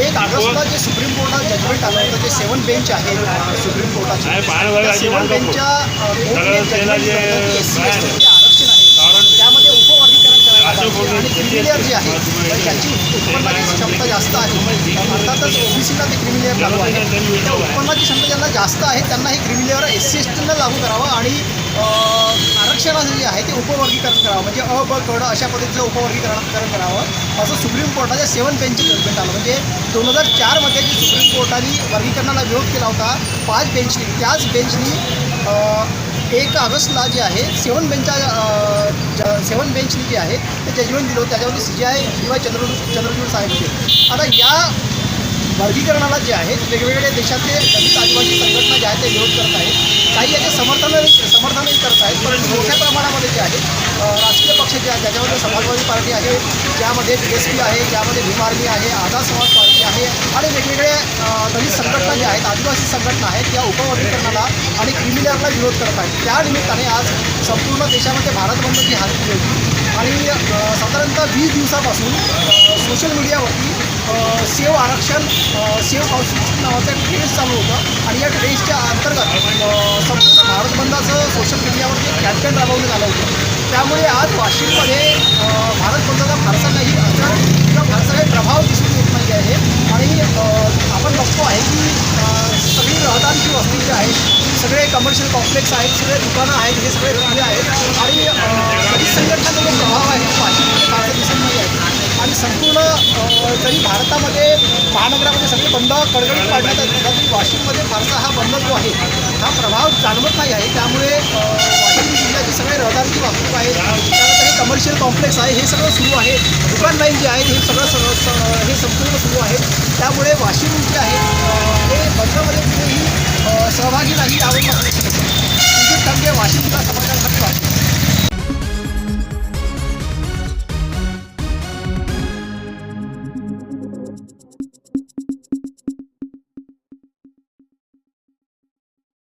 एक ऑगस्टला जे सुप्रीम कोर्टात जजमेंट आलं होतं जे सेवन बेंच आहे सुप्रीम कोर्टाचे. सेवन. बेंचच्या आरक्षण आहे त्यामध्ये उपवर्गीकरण करायला आणि किती क्रिमिलियर जे आहे ज्याची उत्पन्नाची क्षमता जास्त आहे. अर्थातच ओबीसीला ते क्रिमिलियर लागू आहे. त्या उत्पन्नाची क्षमता ज्यांना जास्त आहे त्यांना हे creamy layer S C S टीला लागू करावं आणि आरक्षणाचं जे आहे ते उपवर्गीकरण करावं. म्हणजे अ ब कड अशा पद्धतीचं उपवर्गीकरण करावं. असं सुप्रीम कोर्टाच्या सेवन बेंचचं जजमेंट आलं. म्हणजे दोन हजार चारमध्ये जे सुप्रीम कोर्टाने वर्गीकरणाला विरोध केला होता पाच बेंचनी त्याच बेंचनी एक ऑगस्टला जे आहे सेवन बेंचच्या सेवन बेंचनी जे आहे ते जजमेंट दिलं होतं. त्याच्यावरती C J I D Y Chandra Chandrachud साहेब होते. आता या वर्गीकरणाला जे आहे वेगवेगळ्या देशातले दलित आदिवासी संघटना ज्या आहेत ते विरोध करत आहेत. काही याच्या समर्थनाने समर्थनही करत आहेत. परंतु मोठ्या प्रमाणामध्ये जे आहे राजकीय पक्ष जे आहेत त्याच्यामध्ये समाजवादी पार्टी आहे ज्यामध्ये बी एस पी आहे ज्यामध्ये भीम आर्मी आहे आझाद समाज पार्टी आहे आणि वेगवेगळ्या दलित संघटना ज्या आहेत आदिवासी संघटना आहेत त्या उपवर्गीकरणाला आणि क्रिमिनलला विरोध करत आहेत. त्या निमित्ताने आज संपूर्ण देशामध्ये भारत बंदची हात केली होती. आणि साधारणतः वीस दिवसापासून सोशल मीडियावरती सेव आरक्षण सेव कॉन्स्टिट्यूशन नावाचं एक ट्रेड चालू होतं. आणि या ट्रेसच्या अंतर्गत अ, संपूर्ण असं सोशल मीडियावरती एक कॅम्पेन राबवण्यात आलं होतं. त्यामुळे आज वाशिममध्ये भारत बंदचा फारसा काही असर किंवा फारसा काही प्रभाव दिसून येत नाही आहे. आणि आपण बघतो आहे की सगळी रहदारीची वस्ती जी आहे सगळे कमर्शियल कॉम्प्लेक्स आहेत सगळे दुकानं आहेत हे सगळे रुजले आहेत. आणि संघटनाचा जो प्रभाव आहे वाशिम वाशिममध्ये फारसा दिसत नाही आहे आणि संपूर्ण जरी भारतामध्ये महानगरामध्ये सगळे बंद कडकडीत पाडण्यात येत असतात तरी वाशिममध्ये फारसा हा बंद जो आहे हा प्रभाव जाणवत नाही आहे. त्यामुळे वाशिम जिल्ह्याची सगळे रहदारीची वाहतूक आहे त्यानंतर हे कमर्शियल कॉम्प्लेक्स आहे हे सगळं सुरू आहे. दुकान लाईन जे आहे हे सगळं स- हे संपूर्ण सुरू आहे. त्यामुळे वाशिम जे आहे हे बंदमध्ये कुठेही सहभागी नाही आवडत